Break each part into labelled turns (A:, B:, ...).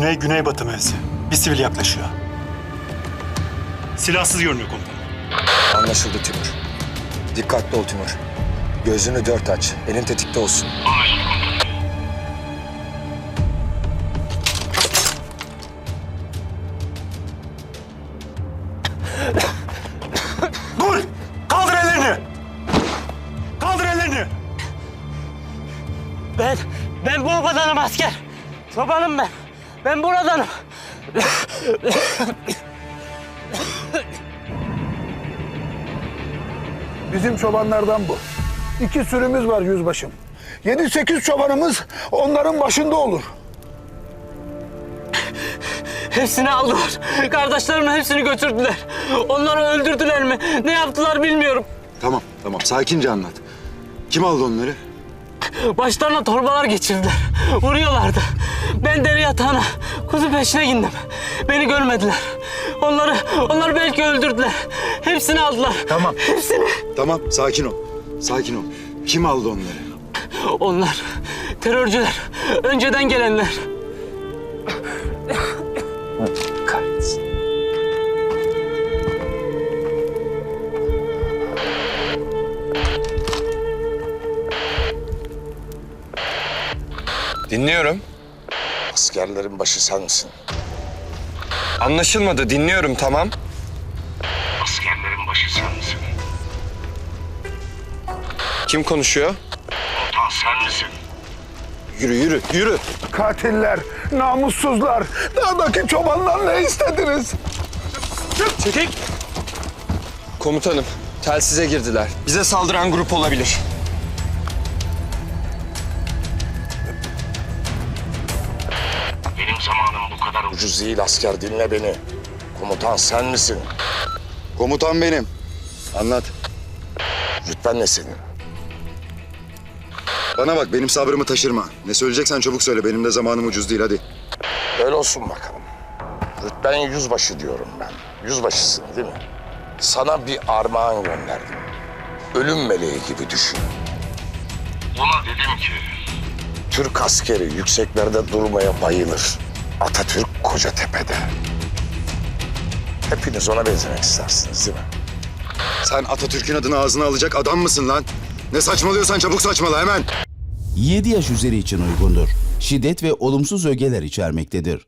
A: Güney güneybatı mevzi. Bir sivil yaklaşıyor. Silahsız görünüyor komutanım.
B: Anlaşıldı Timur. Dikkatli ol Timur. Gözünü dört aç. Elin tetikte olsun.
A: Dur! Kaldır ellerini! Kaldır ellerini!
C: Ben, ben bu obadanım asker. Çobanım ben. Ben buradanım.
D: Bizim çobanlardan bu. İki sürümüz var yüzbaşım. Yedi sekiz çobanımız onların başında olur.
C: Hepsini aldılar. Kardeşlerimin hepsini götürdüler. Onları öldürdüler mi? Ne yaptılar bilmiyorum.
E: Tamam, tamam. Sakince anlat. Kim aldı onları?
C: Başlarına torbalar geçirdiler. Vuruyorlardı. Ben deri yatağına kuzu peşine indim. Beni görmediler. Onları, onları belki öldürdüler. Hepsini aldılar.
E: Tamam.
C: Hepsini.
E: Tamam, sakin ol. Sakin ol. Kim aldı onları?
C: Onlar terörcüler. Önceden gelenler.
B: Kahretsin.
F: Dinliyorum.
B: Askerlerin başı sen misin?
F: Anlaşılmadı. Dinliyorum tamam.
G: Askerlerin başı sen misin?
F: Kim konuşuyor?
G: Otan sen misin?
E: Yürü, yürü, yürü.
D: Katiller, namussuzlar, dağdaki çobanlar ne istediniz?
F: Komutanım. Telsize girdiler. Bize saldıran grup olabilir.
B: Ucuz değil asker dinle beni. Komutan sen misin?
E: Komutan benim. Anlat.
B: Rütben ne senin?
E: Bana bak, benim sabrımı taşırma. Ne söyleyeceksen çabuk söyle. Benim de zamanım ucuz değil, hadi.
B: Öyle olsun bakalım. Rütben yüzbaşı diyorum ben. Yüzbaşısın değil mi? Sana bir armağan gönderdim. Ölüm meleği gibi düşün.
G: Ona dedim ki
B: Türk askeri yükseklerde durmaya bayılır. Atatürk Kocatepe'de. Hepiniz ona benzemek istersiniz değil mi?
E: Sen Atatürk'ün adını ağzına alacak adam mısın lan? Ne saçmalıyorsan çabuk saçmala hemen.
H: 7 yaş üzeri için uygundur. Şiddet ve olumsuz ögeler içermektedir.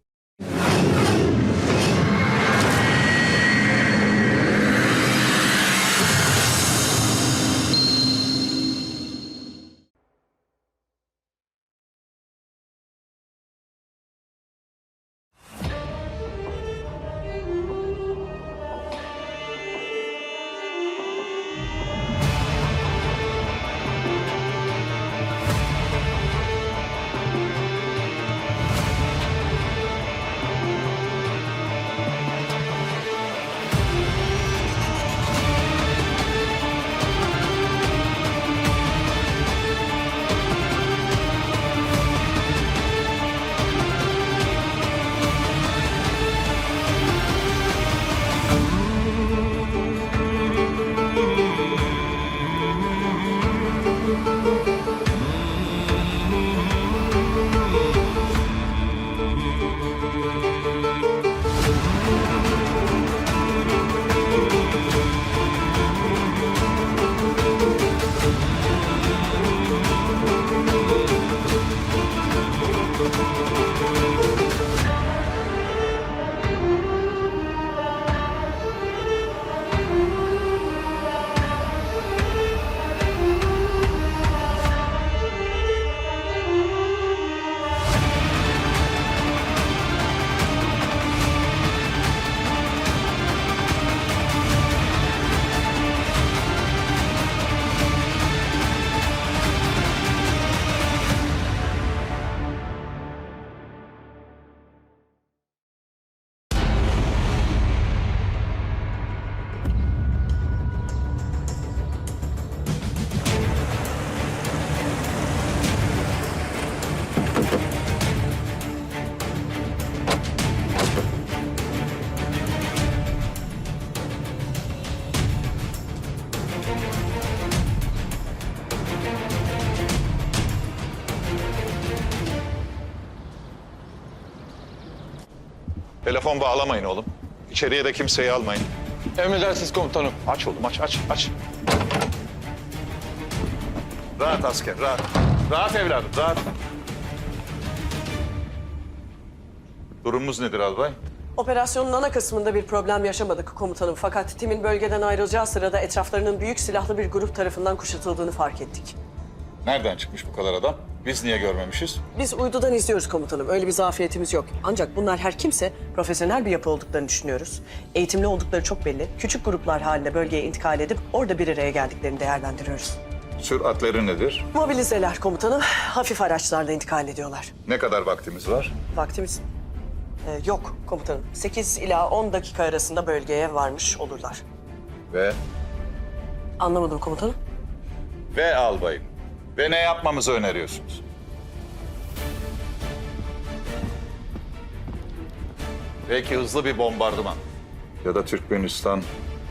I: Telefon bağlamayın oğlum. İçeriye de kimseyi almayın.
J: Emredersiniz komutanım.
I: Aç oğlum aç aç aç. Rahat asker rahat. Rahat evladım rahat. Durumumuz nedir albay?
K: Operasyonun ana kısmında bir problem yaşamadık komutanım. Fakat timin bölgeden ayrılacağı sırada etraflarının büyük silahlı bir grup tarafından kuşatıldığını fark ettik.
I: Nereden çıkmış bu kadar adam? Biz niye görmemişiz?
K: Biz uydudan izliyoruz komutanım. Öyle bir zafiyetimiz yok. Ancak bunlar her kimse profesyonel bir yapı olduklarını düşünüyoruz. Eğitimli oldukları çok belli. Küçük gruplar halinde bölgeye intikal edip orada bir araya geldiklerini değerlendiriyoruz.
I: Süratleri nedir?
K: Mobilizeler komutanım. Hafif araçlarla intikal ediyorlar.
I: Ne kadar vaktimiz var?
K: Vaktimiz Ee, yok komutanım. 8 ila 10 dakika arasında bölgeye varmış olurlar.
I: Ve
K: Anlamadım komutanım.
I: ve albayım. Ve ne yapmamızı öneriyorsunuz? Belki hızlı bir bombardıman. Ya da Türkmenistan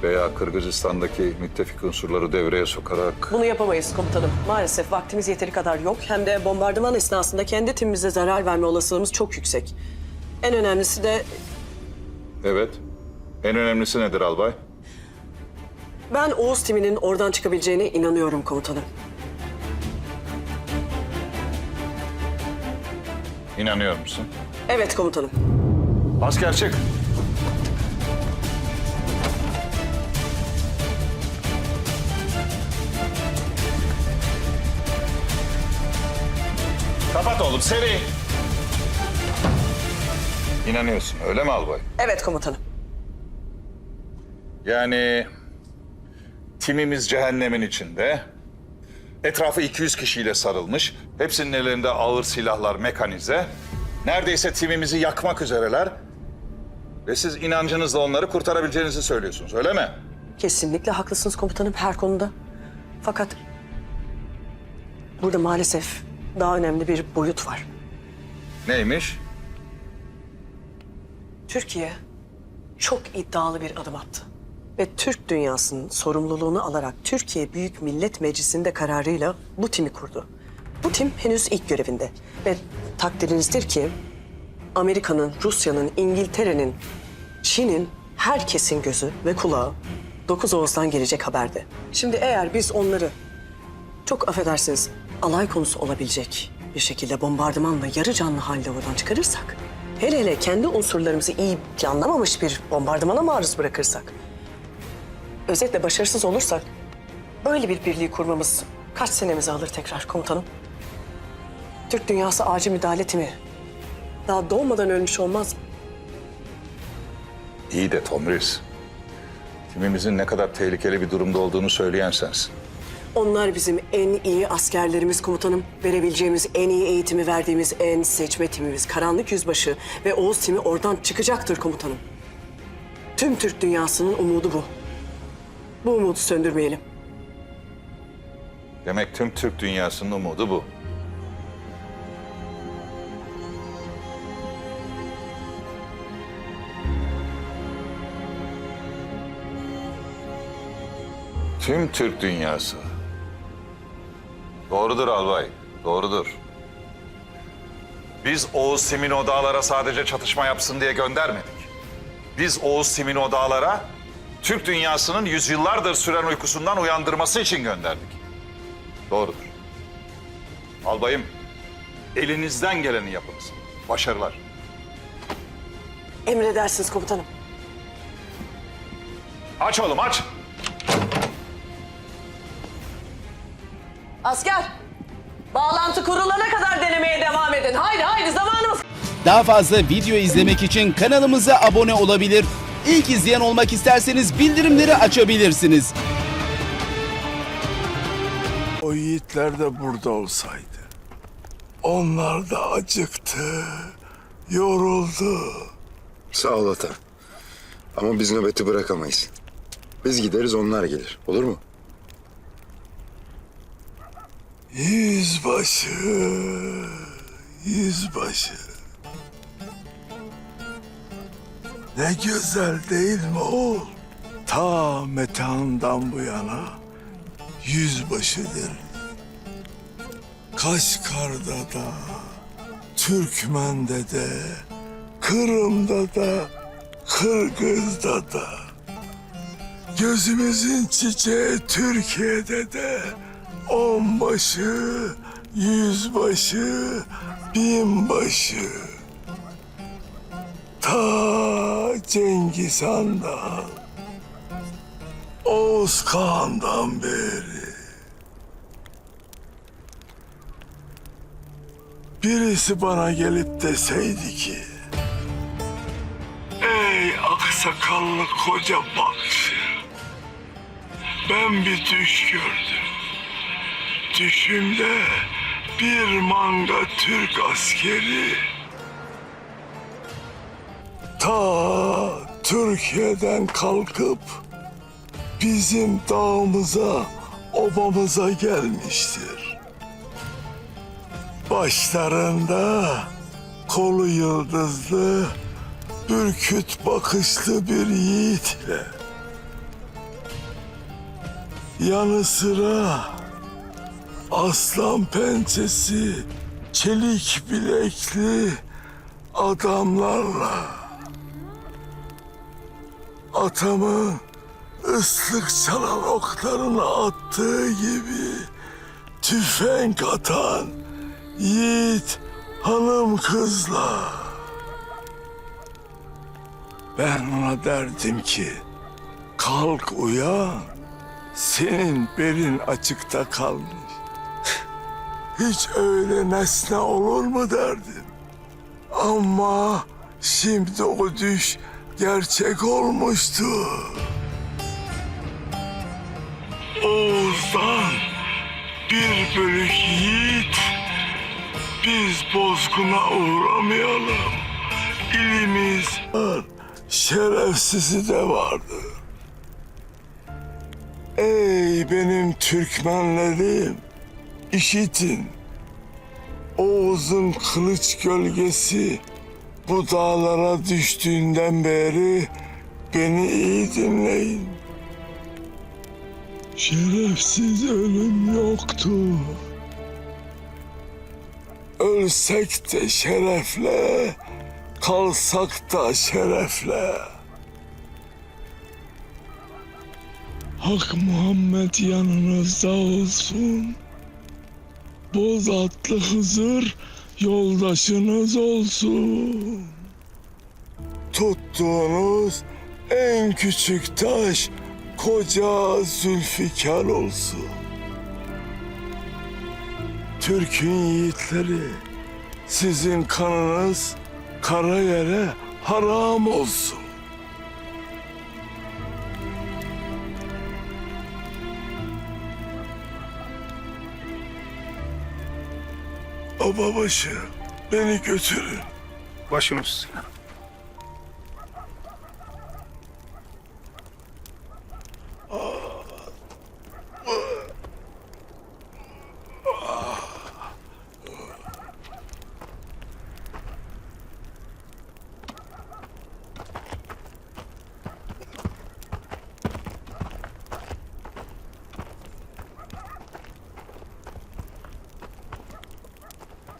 I: veya Kırgızistan'daki müttefik unsurları devreye sokarak...
K: Bunu yapamayız komutanım. Maalesef vaktimiz yeteri kadar yok. Hem de bombardıman esnasında kendi timimize zarar verme olasılığımız çok yüksek. En önemlisi de
I: Evet. En önemlisi nedir albay?
K: ben Oğuz timinin oradan çıkabileceğine inanıyorum komutanım.
I: İnanıyor musun?
K: Evet komutanım.
I: Asker çık. Kapat oğlum seri. İnanıyorsun öyle mi albay?
K: Evet komutanım.
I: Yani timimiz cehennemin içinde. Etrafı 200 kişiyle sarılmış. Hepsinin ellerinde ağır silahlar, mekanize. Neredeyse timimizi yakmak üzereler. Ve siz inancınızla onları kurtarabileceğinizi söylüyorsunuz, öyle mi?
K: Kesinlikle haklısınız komutanım her konuda. Fakat burada maalesef daha önemli bir boyut var.
I: Neymiş?
K: Türkiye çok iddialı bir adım attı. Ve Türk dünyasının sorumluluğunu alarak Türkiye Büyük Millet Meclisi'nde kararıyla bu timi kurdu. Bu tim henüz ilk görevinde. Ve takdirinizdir ki Amerika'nın, Rusya'nın, İngiltere'nin, Çin'in herkesin gözü ve kulağı 9 Oğuz'dan gelecek haberde. Şimdi eğer biz onları çok affedersiniz alay konusu olabilecek bir şekilde bombardımanla yarı canlı halde oradan çıkarırsak... ...hele hele kendi unsurlarımızı iyi planlamamış bir bombardımana maruz bırakırsak... ...özetle başarısız olursak... ...böyle bir birliği kurmamız kaç senemizi alır tekrar komutanım? Türk dünyası acil müdahale timi daha doğmadan ölmüş olmaz mı?
I: İyi de Tomris. Timimizin ne kadar tehlikeli bir durumda olduğunu söyleyen sensin.
K: Onlar bizim en iyi askerlerimiz komutanım. Verebileceğimiz en iyi eğitimi verdiğimiz en seçme timimiz. Karanlık Yüzbaşı ve Oğuz timi oradan çıkacaktır komutanım. Tüm Türk dünyasının umudu bu. Bu umudu söndürmeyelim.
I: Demek tüm Türk dünyasının umudu bu. Tüm Türk dünyası. Doğrudur albay, doğrudur. Biz Oğuz Simin dağlara sadece çatışma yapsın diye göndermedik. Biz Oğuz Simin dağlara Türk dünyasının yüzyıllardır süren uykusundan uyandırması için gönderdik. Doğrudur. Albayım, elinizden geleni yapınız. Başarılar.
K: Emredersiniz komutanım.
I: Aç oğlum aç.
K: Asker! Bağlantı kurulana kadar denemeye devam edin. Haydi haydi zamanımız
H: Daha fazla video izlemek için kanalımıza abone olabilir. İlk izleyen olmak isterseniz bildirimleri açabilirsiniz.
L: O yiğitler de burada olsaydı. Onlar da acıktı, yoruldu.
E: Sağ ol ata. Ama biz nöbeti bırakamayız. Biz gideriz onlar gelir. Olur mu?
L: Yüzbaşı, yüzbaşı. Ne güzel değil mi oğul? Ta metandan bu yana yüzbaşıdır. Kaşgar'da da, Türkmen'de de, Kırım'da da Kırgız'da da, gözümüzün çiçeği Türkiye'de de onbaşı, yüzbaşı, binbaşı. Ta Cengiz Han'dan, Oğuz Kağan'dan beri. Birisi bana gelip deseydi ki, Ey aksakallı koca balıkçı, ben bir düş gördüm. Düşümde bir manga Türk askeri ta Türkiye'den kalkıp bizim dağımıza, obamıza gelmiştir. Başlarında kolu yıldızlı, ürküt bakışlı bir yiğitle. Yanı sıra aslan pençesi, çelik bilekli adamlarla atamın ıslık çalan oklarını attığı gibi tüfek atan yiğit hanım kızla. Ben ona derdim ki kalk uyan senin belin açıkta kalmış. Hiç öyle nesne olur mu derdim. Ama şimdi o düş gerçek olmuştu. Oğuz'dan bir bölük yiğit biz bozguna uğramayalım. İlimiz var, şerefsizi de vardır. Ey benim Türkmenlerim, işitin. Oğuz'un kılıç gölgesi bu dağlara düştüğünden beri beni iyi dinleyin. Şerefsiz ölüm yoktu. Ölsek de şerefle, kalsak da şerefle. Hak Muhammed yanınızda olsun. Boz atlı Hızır yoldaşınız olsun. Tuttuğunuz en küçük taş koca Zülfikar olsun. Türk'ün yiğitleri sizin kanınız kara yere haram olsun. Bababaşı beni götürün.
A: Başınız.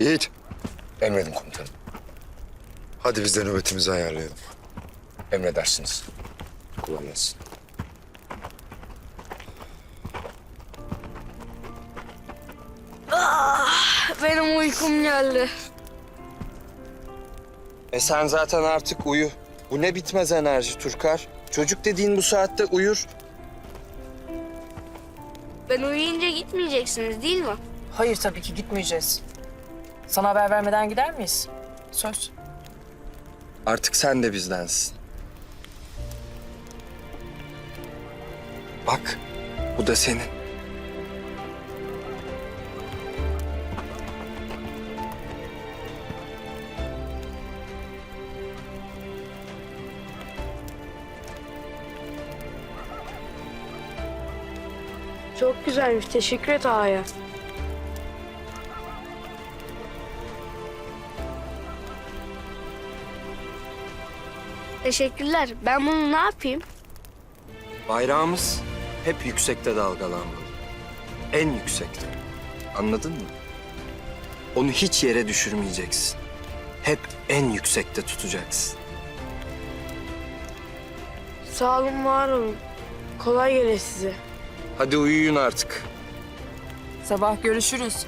E: Yiğit,
B: Emredin komutanım.
E: hadi biz de nöbetimizi ayarlayalım.
B: Emredersiniz. Kolay gelsin.
M: Benim uykum geldi.
J: E sen zaten artık uyu. Bu ne bitmez enerji Turkar. Çocuk dediğin bu saatte uyur.
M: Ben uyuyunca gitmeyeceksiniz değil mi?
K: Hayır tabii ki gitmeyeceğiz. Sana haber vermeden gider miyiz? Söz.
J: Artık sen de bizdensin. Bak, bu da senin.
M: Çok güzelmiş. Teşekkür et ağaya. Teşekkürler. Ben bunu ne yapayım?
J: Bayrağımız hep yüksekte dalgalanmalı. En yüksekte. Anladın mı? Onu hiç yere düşürmeyeceksin. Hep en yüksekte tutacaksın.
M: Sağ olun, var olun. Kolay gele size.
J: Hadi uyuyun artık.
N: Sabah görüşürüz.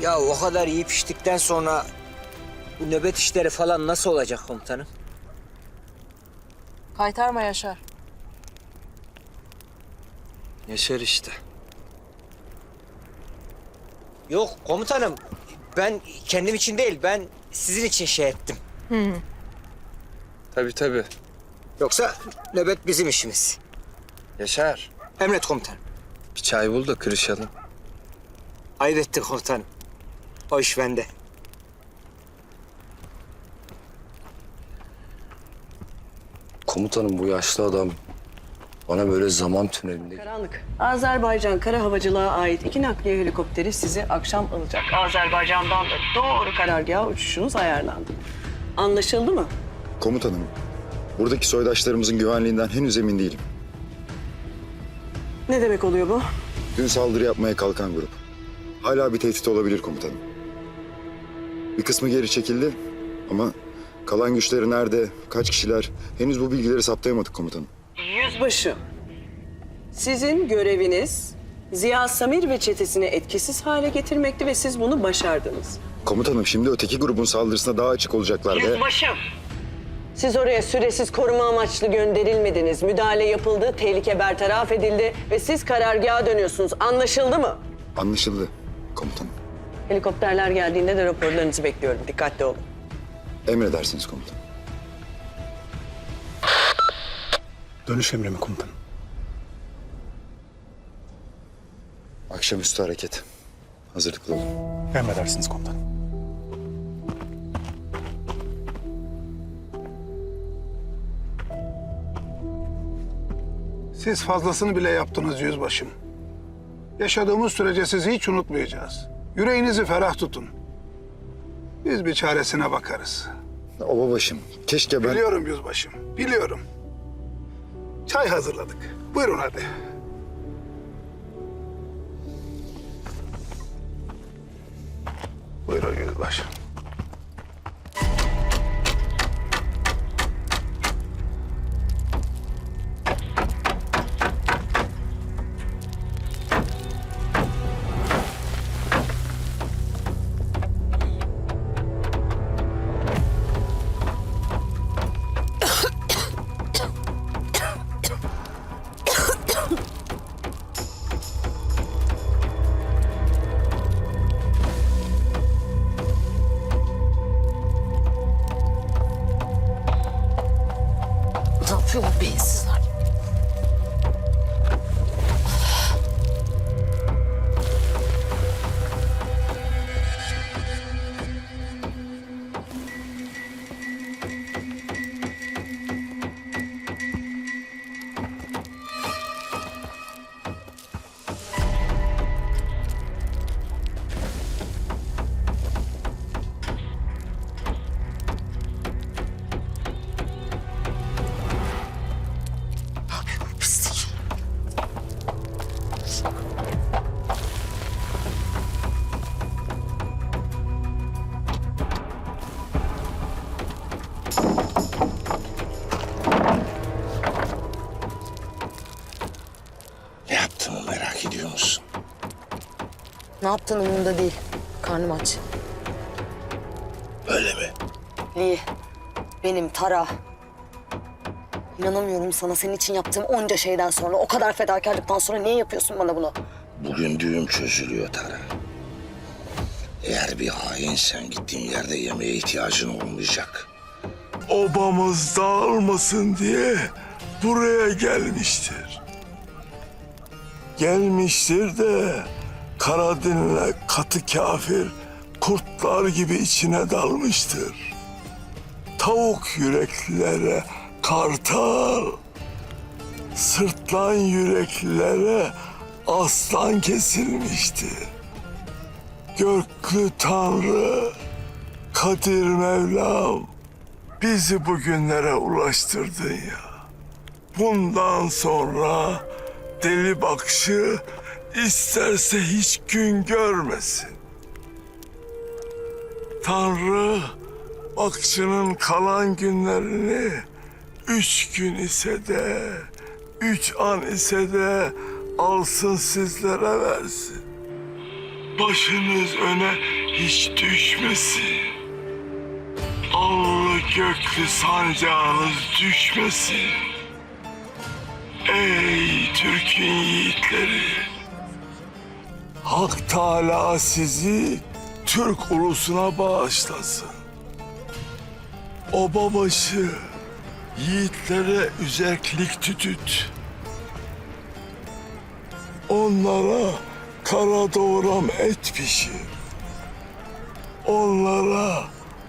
O: Ya o kadar yiyip içtikten sonra bu nöbet işleri falan nasıl olacak komutanım?
N: Kaytarma Yaşar.
J: Yaşar işte.
O: Yok komutanım. Ben kendim için değil, ben sizin için şey ettim.
J: Tabii tabii.
O: Yoksa nöbet bizim işimiz.
J: Yaşar.
O: Emret komutanım.
J: Bir çay bul da kırışalım.
O: Ayıp ettin komutanım. O iş bende.
E: Komutanım bu yaşlı adam bana böyle zaman tünelinde...
K: Karanlık. Azerbaycan Kara Havacılığa ait iki nakliye helikopteri sizi akşam alacak. Azerbaycan'dan da doğru karargaha uçuşunuz ayarlandı. Anlaşıldı mı?
E: Komutanım, buradaki soydaşlarımızın güvenliğinden henüz emin değilim.
K: Ne demek oluyor bu?
E: Dün saldırı yapmaya kalkan grup. Hala bir tehdit olabilir komutanım. Bir kısmı geri çekildi ama kalan güçleri nerede, kaç kişiler henüz bu bilgileri saptayamadık komutanım.
K: Yüzbaşı. Sizin göreviniz Ziya Samir ve çetesini etkisiz hale getirmekti ve siz bunu başardınız.
E: Komutanım şimdi öteki grubun saldırısına daha açık olacaklar ve...
K: Yüzbaşım. Siz oraya süresiz koruma amaçlı gönderilmediniz. Müdahale yapıldı, tehlike bertaraf edildi ve siz karargaha dönüyorsunuz. Anlaşıldı mı?
E: Anlaşıldı komutanım.
K: Helikopterler geldiğinde de raporlarınızı bekliyorum. Dikkatli olun.
E: Emredersiniz komutanım.
A: Dönüş emri mi komutanım?
E: Akşamüstü hareket. Hazırlıklı olun.
A: Emredersiniz komutanım.
D: Siz fazlasını bile yaptınız yüzbaşım. Yaşadığımız sürece sizi hiç unutmayacağız. Yüreğinizi ferah tutun. Biz bir çaresine bakarız.
E: Obabaşım, keşke ben...
D: Biliyorum yüzbaşım, biliyorum. Çay hazırladık. Buyurun hadi. Buyurun yüzbaşım.
N: Ne yaptığın umurumda değil. Karnım aç.
B: Öyle mi?
N: Lee, benim Tara. İnanamıyorum sana senin için yaptığım onca şeyden sonra, o kadar fedakarlıktan sonra niye yapıyorsun bana bunu?
B: Bugün düğüm çözülüyor Tara. Eğer bir hainsen gittiğin yerde yemeğe ihtiyacın olmayacak.
L: obamız dağılmasın diye buraya gelmiştir. Gelmiştir de Karadin'le katı kafir kurtlar gibi içine dalmıştır. Tavuk yüreklilere kartal, sırtlan yüreklilere aslan kesilmiştir. Göklü Tanrı, Kadir Mevlam, bizi bugünlere ulaştırdın ya. Bundan sonra deli bakışı isterse hiç gün görmesin. Tanrı Bakçının kalan günlerini üç gün ise de, üç an ise de alsın sizlere versin. Başınız öne hiç düşmesin. Allı göklü sancağınız düşmesin. Ey Türk'ün yiğitleri! Hak Teala sizi Türk ulusuna bağışlasın. Obabaşı yiğitlere üzerklik tütüt. Onlara kara doğram et pişir. Onlara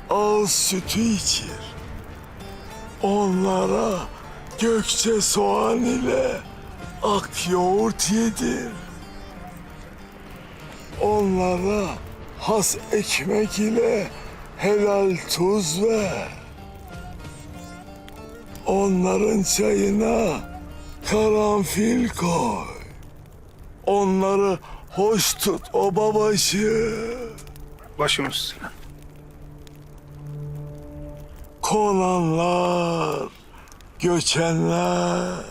L: ağız sütü içir. Onlara gökçe soğan ile ak yoğurt yedir. Onlara has ekmek ile helal tuz ver. Onların çayına karanfil koy. Onları hoş tut o babaşı.
D: Başımız üstüne.
L: Konanlar, göçenler,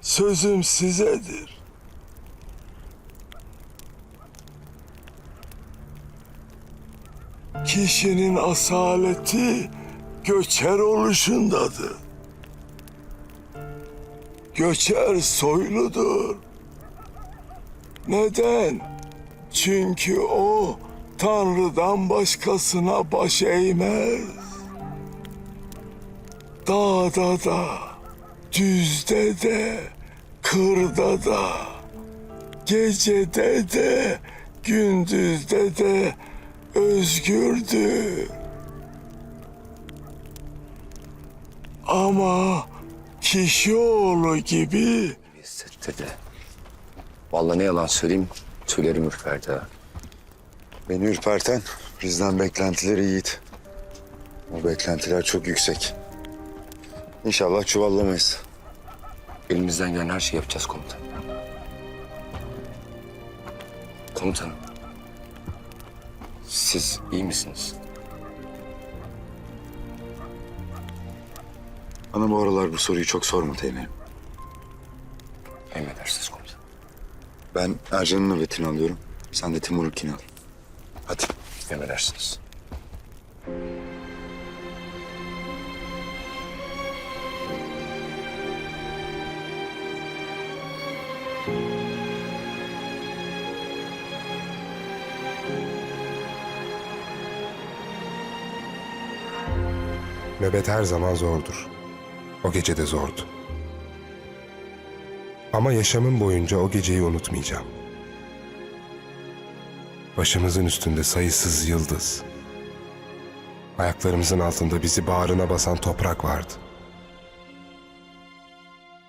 L: sözüm sizedir. Kişinin asaleti göçer oluşundadır. Göçer soyludur. Neden? Çünkü o Tanrı'dan başkasına baş eğmez. Dağda da, düzde de, kırda da, gecede de, gündüzde de özgürdür. Ama kişi oğlu gibi
P: Dede. Vallahi ne yalan söyleyeyim, tüylerim ürperdi ha.
E: Beni ürperten bizden beklentileri yiğit. O beklentiler çok yüksek. İnşallah çuvallamayız.
P: Elimizden gelen her şeyi yapacağız komutan. Komutanım. Siz iyi misiniz?
E: Bana bu aralar bu soruyu çok sorma Teğmen'im.
P: Emredersiniz komutanım.
E: Ben Ercan'ın nöbetini alıyorum. Sen de Timur'unkini al. Hadi.
P: Emredersiniz.
Q: Nöbet her zaman zordur. O gece de zordu. Ama yaşamım boyunca o geceyi unutmayacağım. Başımızın üstünde sayısız yıldız. Ayaklarımızın altında bizi bağrına basan toprak vardı.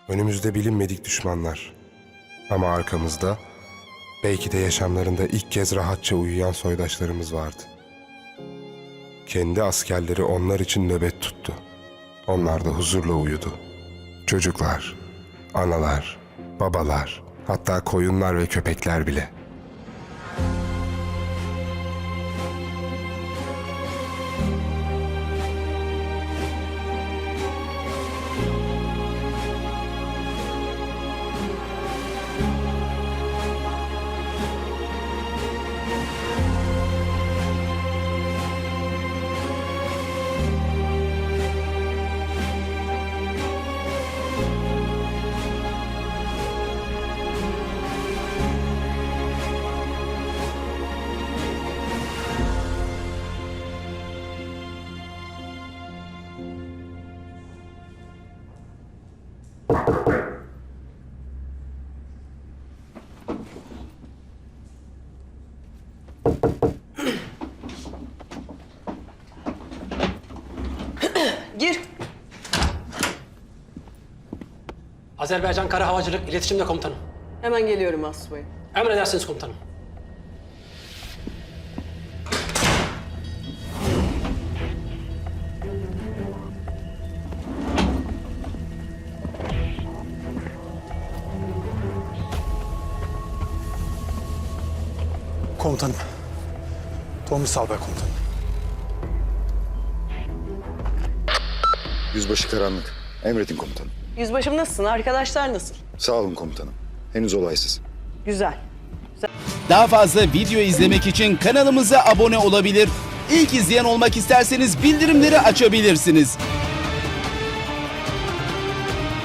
Q: Önümüzde bilinmedik düşmanlar. Ama arkamızda belki de yaşamlarında ilk kez rahatça uyuyan soydaşlarımız vardı. Kendi askerleri onlar için nöbet tuttu. Onlar da huzurla uyudu. Çocuklar, analar, babalar, hatta koyunlar ve köpekler bile.
K: Gir.
C: Azerbaycan Kara Havacılık İletişimde Komutanım.
K: Hemen geliyorum Asubay.
C: Emredersiniz komutanım.
A: Komutanım. Tomris Albay komutanım.
E: Yüzbaşı karanlık. Emredin komutanım.
K: Yüzbaşım nasılsın? Arkadaşlar nasıl?
E: Sağ olun komutanım. Henüz olaysız.
K: Güzel.
H: Daha fazla video izlemek için kanalımıza abone olabilir. İlk izleyen olmak isterseniz bildirimleri açabilirsiniz.